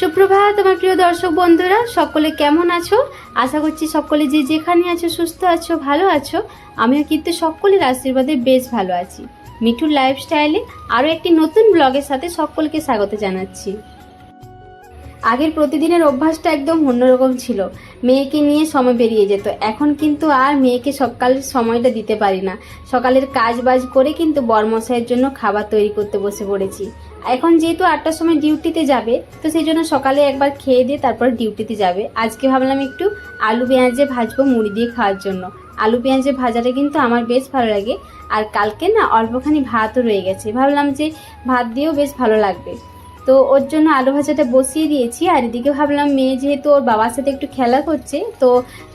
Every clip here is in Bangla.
সুপ্রভাত, আমার প্রিয় দর্শক বন্ধুরা, সকলে কেমন আছো? আশা করছি সকলে যে যেখানে আছো, সুস্থ আছো, ভালো আছো। আমিও কিন্তু সকলের আশীর্বাদে বেশ ভালো আছি। মিঠুর লাইফস্টাইলে আরও একটি নতুন ব্লগের সাথে সকলকে স্বাগত জানাচ্ছি। আগের প্রতিদিনের অভ্যাসটা একদম অন্যরকম ছিল। মেয়েকে নিয়ে সময় বেরিয়ে যেত। এখন কিন্তু আর মেয়েকে সকালের সময়টা দিতে পারি না। সকালের কাজ বাজ করে কিন্তু বরমশাইয়ের জন্য খাবার তৈরি করতে বসে পড়েছি। এখন যেহেতু আটটার সময় ডিউটিতে যাবে, তো সেই জন্য সকালে একবার খেয়ে দিয়ে তারপর ডিউটিতে যাবে। আজকে ভাবলাম একটু আলু পেঁয়াজে ভাজবো মুড়ি দিয়ে খাওয়ার জন্য। আলু পেঁয়াজে ভাজাটা কিন্তু আমার বেশ ভালো লাগে। আর কালকে না অল্পখানি ভাতও রয়ে গেছে। ভাবলাম যে ভাত দিয়েও বেশ ভালো লাগবে। তো ওর জন্য আলু ভাজাটা বসিয়ে দিয়েছি, আর এদিকে ভাবলাম মেয়ে যেহেতু ওর বাবার সাথে একটু খেলা করছে, তো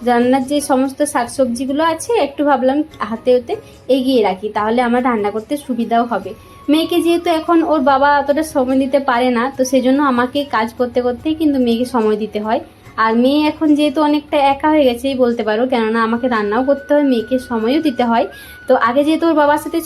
রান্নার যে সমস্ত শাকসবজিগুলো আছে, একটু ভাবলাম হাতে হতে এগিয়ে রাখি, তাহলে আমার রান্না করতে সুবিধাও হবে। মেয়েকে যেহেতু এখন ওর বাবা অতটা সময় দিতে পারে না, তো সেজন্য আমাকে কাজ করতে করতেই কিন্তু মেয়েকে সময় দিতে হয়। আর মেয়ে এখন যেহেতু অনেকটা একা হয়ে গেছেই বলতে পারো, কেননা আমাকে রান্নাও করতে হয়, মেয়েকে সময়ও দিতে হয়। তো আগে যেহেতু ওর বাবার সাথে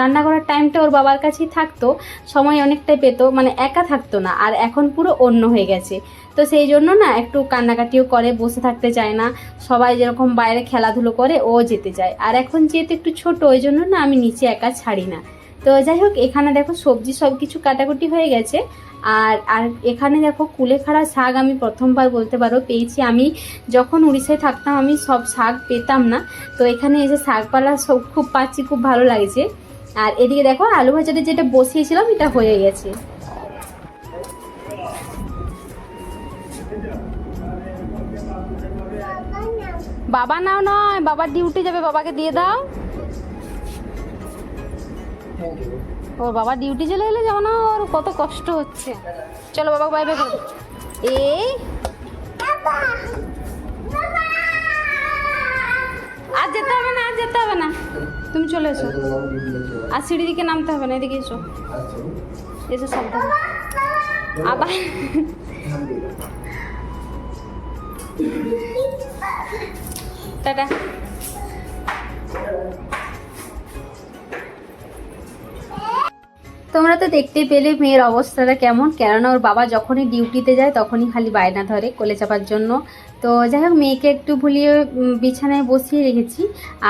রান্না করার টাইমটা ওর বাবার কাছেই থাকতো, সময় অনেকটাই পেতো মানে একা থাকতো না, আর এখন পুরো অন্য হয়ে গেছে। তো সেই জন্য না, একটু কান্নাকাটিও করে, বসে থাকতে চায় না, সবাই যেরকম বাইরে খেলাধুলো করে, ও যেতে চায়। আর এখন যেহেতু একটু ছোট, ওই জন্য না আমি নিচে একা ছাড়ি না। তো যাই হোক, এখানে দেখো সবজি সব কিছু কাটাকুটি হয়ে গেছে। আর আর এখানে দেখো কুলেখাড়া শাক আমি প্রথমবার বলতে পারো পেয়েছি। আমি যখন উড়িষ্যায় থাকতাম, আমি সব শাক পেতাম না। তো এখানে এসে শাকপালা সব খুব পাচ্ছি, খুব ভালো লাগছে। আর এদিকে দেখো আলু ভাজাটা যেটা বসিয়েছিলাম, এটা হয়ে গেছে। বাবা নাও নয় বাবার ডিউটি যাবে, বাবাকে দিয়ে দাও। ওর বাবা ডিউটি চলে গেলে যেমন ওর কত কষ্ট হচ্ছে। চলো বাবা বাই বাই এই আর যেতে হবে না আর যেতে হবে না। তুমি চলে এসো। আর সিঁড়ি দিকে নামতে হবে না এদিকে এসো। এসো সাবধানে। আবার? টাটা। তো দেখতে পেলে মেয়ের অবস্থাটা কেমন। কেননা ওর বাবা যখনই ডিউটিতে যায়, তখনই খালি বায়না ধরে কোলে চাপার জন্য। তো যাই হোক, মেয়েকে একটু ভুলিয়ে বিছানায় বসিয়ে রেখেছি।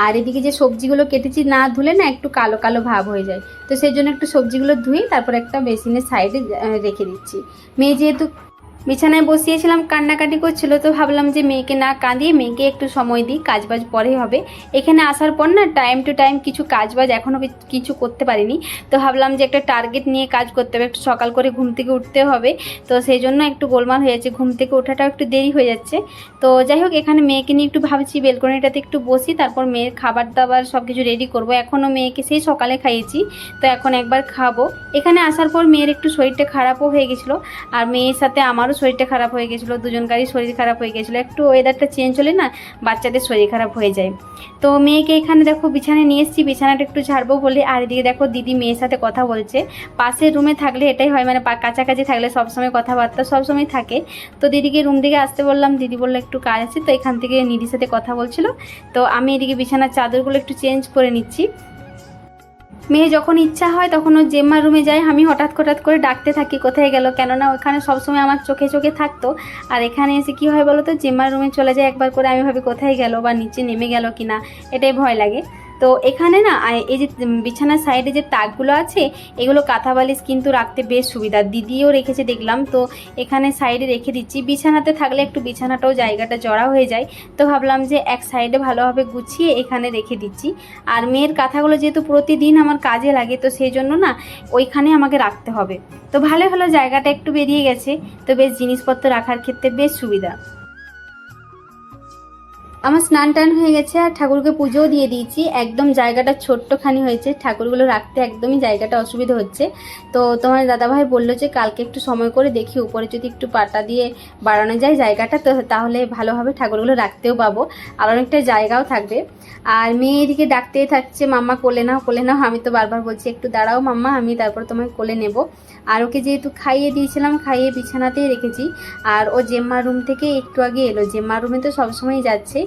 আর এদিকে যে সবজিগুলো কেটেছি না ধুলে না একটু কালো কালো ভাব হয়ে যায়। তো সেই জন্য একটু সবজিগুলো ধুয়ে তারপর একটা বেসিনের সাইডে রেখে দিচ্ছি। মেয়ে যেহেতু বিছানায় বসিয়েছিলাম, কান্নাকাটি করছিল তো ভাবলাম যে মেয়েকে না কাঁদিয়ে মেয়েকে একটু সময় দিই, কাজবাজ পরে হবে। এখানে আসার পর না টাইম টু টাইম কিছু কাজবাজ এখনও কিছু করতে পারিনি। তো ভাবলাম যে একটা টার্গেট নিয়ে কাজ করতে হবে, একটু সকাল করে ঘুম থেকে উঠতে হবে। তো সেই জন্য একটু গোলমাল হয়ে যাচ্ছে, ঘুম থেকে ওঠাটাও একটু দেরি হয়ে যাচ্ছে। তো যাই হোক, এখানে মেয়েকে নিয়ে একটু ভাবছি, বেলকনিটাতে একটু বসি, তারপর মেয়ের খাবার দাবার সব কিছু রেডি করব। এখনও মেয়েকে সেই সকালে খাইয়েছি, তো এখন একবার খাব। এখানে আসার পর মেয়ের একটু শরীরটা খারাপও হয়ে গেছিল, আর মেয়ের সাথে আমারও শরীরটা খারাপ হয়ে গেছিল, দুজনকারই শরীর খারাপ হয়ে গেছিল। একটু ওয়েদারটা চেঞ্জ হলে না বাচ্চাদের শরীর খারাপ হয়ে যায়। তো মেয়েকে এখানে দেখো বিছানায় নিয়ে এসেছি, বিছানাটা একটু ঝাড়বো বলে আর এদিকে দেখো দিদি মেয়ের সাথে কথা বলছে। পাশের রুমে থাকলে এটাই হয় মানে কাছাকাছি থাকলে সবসময় কথাবার্তা সবসময় থাকে। তো দিদিকে রুম থেকে আসতে বললাম, দিদি বলল একটু কাজ আছে, তো এখান থেকে নিধির সাথে কথা বলছিল। তো আমি এদিকে বিছানার চাদরগুলো একটু চেঞ্জ করে নিচ্ছি। মেয়ে যখন ইচ্ছা হয় তখন ও জেম্মার রুমে যায়। আমি হঠাৎ হঠাৎ করে ডাকতে থাকি, কোথায় গেল কেননা ওখানে সবসময় আমার চোখে চোখে থাকতো। আর এখানে এসে কি হয় বলো তো জেম্মার রুমে চলে যায়, একবার করে আমি ভাবি কোথায় গেল বা নিচে নেমে গেল কিনা, এটাই ভয় লাগে। তো এখানে না এই যে বিছানার সাইডে যে তাকগুলো আছে, এগুলো কাঁথা বালিশ কিন্তু রাখতে বেশ সুবিধা। দিদিও রেখেছে দেখলাম, তো এখানে সাইডে রেখে দিচ্ছি। বিছানাতে থাকলে একটু বিছানাটাও জায়গাটা জড়া হয়ে যায়। তো ভাবলাম যে এক সাইডে ভালোভাবে গুছিয়ে এখানে রেখে দিচ্ছি। আর মেয়ের কাঁথাগুলো যেহেতু প্রতিদিন আমার কাজে লাগে, তো সেই জন্য না ওইখানে আমাকে রাখতে হবে। তো ভালো ভালো জায়গাটা একটু বেরিয়ে গেছে। তো বেশ জিনিসপত্র রাখার ক্ষেত্রে বেশ সুবিধা। আমার স্নান টান হয়ে গেছে আর ঠাকুরকে পুজোও দিয়ে দিয়েছি। একদম জায়গাটা ছোট্টখানি হয়েছে। ঠাকুরগুলো রাখতে একদমই জায়গাটা অসুবিধা হচ্ছে। তো তোমার দাদাভাই বলল যে, কালকে একটু সময় করে দেখি, উপরে যদি একটু পাটা দিয়ে বাড়ানো যায় জায়গাটা, তো তাহলে ভালোভাবে ঠাকুরগুলো রাখতেও পাবো। আর অনেকটা জায়গাও থাকবে। আর মেয়ে এদিকে ডাকতেই থাকছে, মাম্মা কোলে নাও কোলে নাও। আমি তো বারবার বলছি, একটু দাঁড়াও মাম্মা, আমি তারপর তোমায় কোলে নেব। আর ওকে যেহেতু খাইয়ে দিয়েছিলাম, খাইয়ে বিছানাতেই রেখেছি। আর ও জেম্মার রুম থেকে একটু আগে এলো। জেম্মার রুমে তো সবসময় যাচ্ছে।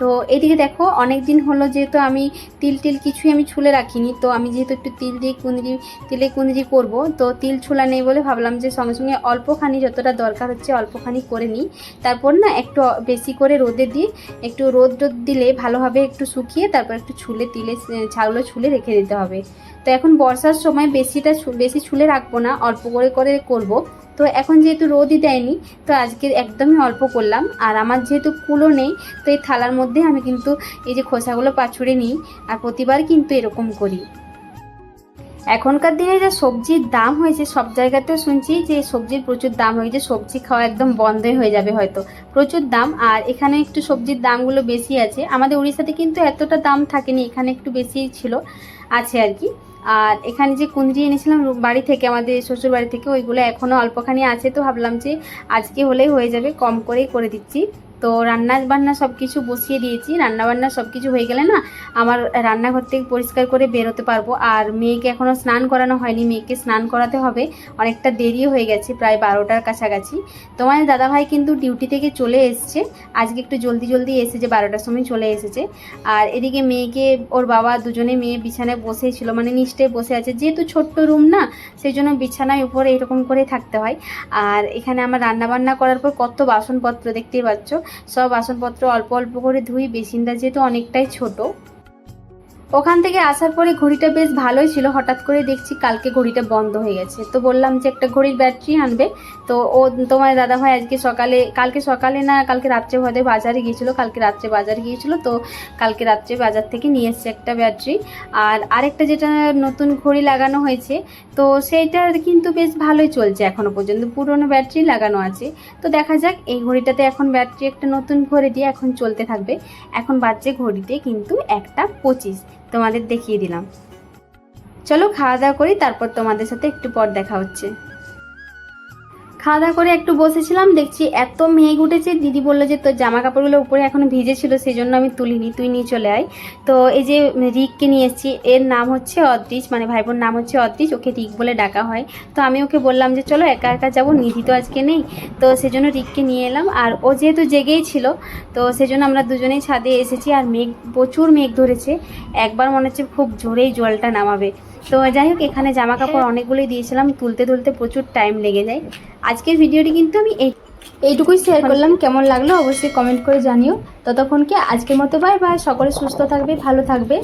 তো এদিকে দেখো অনেক দিন হলো যেহেতু আমি তিল টিল কিছুই আমি ছুলে রাখিনি, তো আমি যেহেতু একটু তিল দিয়ে কুঁদরি, তিলে কুঁদরি করব, তো তিল ছুলা নেই বলে ভাবলাম যে সঙ্গে সঙ্গে অল্পখানি যতটা দরকার হচ্ছে অল্পখানি করে নিই। তারপর না একটু বেশি করে রোদে দিয়ে একটু রোদ টোদ দিলে ভালোভাবে একটু শুকিয়ে তারপর একটু ছুলে, তিলে ছাগুলো ছুলে রেখে দিতে হবে। তো এখন বর্ষার সময় বেশিটা বেশি ছুলে রাখব না, অল্প করে করে করব। তো এখন যেহেতু রোদই দেয়নি, তো আজকে একদমই অল্প করলাম। আর আমার যেহেতু কুলো নেই, তো এই থালার মধ্যে আমি কিন্তু এই যে খোসাগুলো পাছুড়ে নিই আর প্রতিবার কিন্তু এরকম করি। এখনকার দিনে যে সবজির দাম হয়েছে, সব জায়গাতেও শুনছি যে সবজির প্রচুর দাম হয়েছে সবজি খাওয়া একদম বন্ধই হয়ে যাবে হয়তো। প্রচুর দাম, আর এখানে একটু সবজির দামগুলো বেশি আছে। আমাদের উড়িষ্যাতে কিন্তু এতটা দাম থাকেনি, এখানে একটু বেশি ছিল, আছে আর কি। আর এখানে যে কুঁদরি এনেছিলাম বাড়ি থেকে, আমাদের শ্বশুর বাড়ি থেকে, ওইগুলো এখনও অল্পখানি আছে, তো ভাবলাম যে আজকে হলেই হয়ে যাবে, কম করেই করে দিচ্ছি। তো রান্না বান্না সব কিছু বসিয়ে দিয়েছি। রান্না বান্না সব কিছু হয়ে গেলে না আমার রান্নাঘর থেকে পরিষ্কার করে বেরোতে পারব। আর মেয়েকে এখনও স্নান করানো হয়নি। মেয়েকে স্নান করাতে হবে। অনেকটা দেরিও হয়ে গেছে, প্রায় বারোটার কাছাকাছি। তোমার দাদাভাই কিন্তু ডিউটি থেকে চলে এসছে। আজকে একটু জলদি জলদি এসেছে, বারোটার সময় চলে এসেছে। আর এদিকে মেয়েকে, ওর বাবা দুজনে মেয়ে বিছানায় বসেই ছিল মানে নিচটে বসে আছে। যেহেতু ছোট্ট রুম না সেই জন্য বিছানায় উপরে এরকম করে থাকতে হয়। আর এখানে আমার রান্না বান্না করার পর কত বাসনপত্র দেখতেই পাচ্ছ। সব বাসনপত্র অল্প অল্প করে ধুই বেসিনটা যেহেতু অনেকটাই ছোট ওখান থেকে আসার পরে ঘড়িটা বেশ ভালোই ছিল। হঠাৎ করে দেখছি কালকে ঘড়িটা বন্ধ হয়ে গেছে। তো বললাম যে একটা ঘড়ির ব্যাটারি আনবে। তো ও, তোমার দাদাভাই আজকে সকালে, কালকে সকালে না, কালকে রাত্রে হয়তো বাজারে গিয়েছিল। কালকে রাত্রে বাজারে গিয়েছিল। তো কালকে রাত্রে বাজার থেকে নিয়ে এসছে একটা ব্যাটারি। আর আরেকটা যেটা নতুন ঘড়ি লাগানো হয়েছে, তো সেইটার কিন্তু বেশ ভালোই চলছে এখনও পর্যন্ত। পুরনো ব্যাটারি লাগানো আছে। তো দেখা যাক, এই ঘড়িটাতে এখন ব্যাটারি একটা নতুন ঘড়ি দিয়ে এখন চলতে থাকবে। এখন বাজছে ঘড়িতে কিন্তু একটা পঁচিশ। তোমাদের দেখিয়ে দিলাম। চলো খাওয়া দাওয়া করি তারপর তোমাদের সাথে একটু পর দেখা হচ্ছে। খাওয়া দাওয়া করে একটু বসেছিলাম দেখছি এত মেঘ উঠেছে দিদি বলল যে তোর জামা কাপড়গুলো উপরে এখনও ভিজে ছিল সেই জন্য আমি তুলিনি তুই নিয়ে চলে আয়। তো এই যে রিককে নিয়ে এসেছি এর নাম হচ্ছে অদৃশ মানে ভাইবোর নাম হচ্ছে অদৃশ ওকে রিক বলে ডাকা হয়। তো আমি ওকে বললাম যে চলো একা একা যাব নিধি তো আজকে নেই তো সেজন্য রিককে নিয়ে এলাম। আর ও যেহেতু জেগেই ছিল তো সেজন্য আমরা দুজনেই ছাদে এসেছি আর মেঘ প্রচুর মেঘ ধরেছে একবার মনে হচ্ছে খুব জোরেই জলটা নামাবে। তো যাই হোক এখানে জামা কাপড় অনেকগুলোই দিয়েছিলাম তুলতে তুলতে প্রচুর টাইম লেগে যায়। আজকের ভিডিওটি কিন্তু আমি এই এইটুকুই শেয়ার করলাম। কেমন লাগল অবশ্যই কমেন্ট করে জানিও। ততক্ষণকে আজকের মতো বাই বাই সকলে সুস্থ থাকবে, ভালো থাকবে।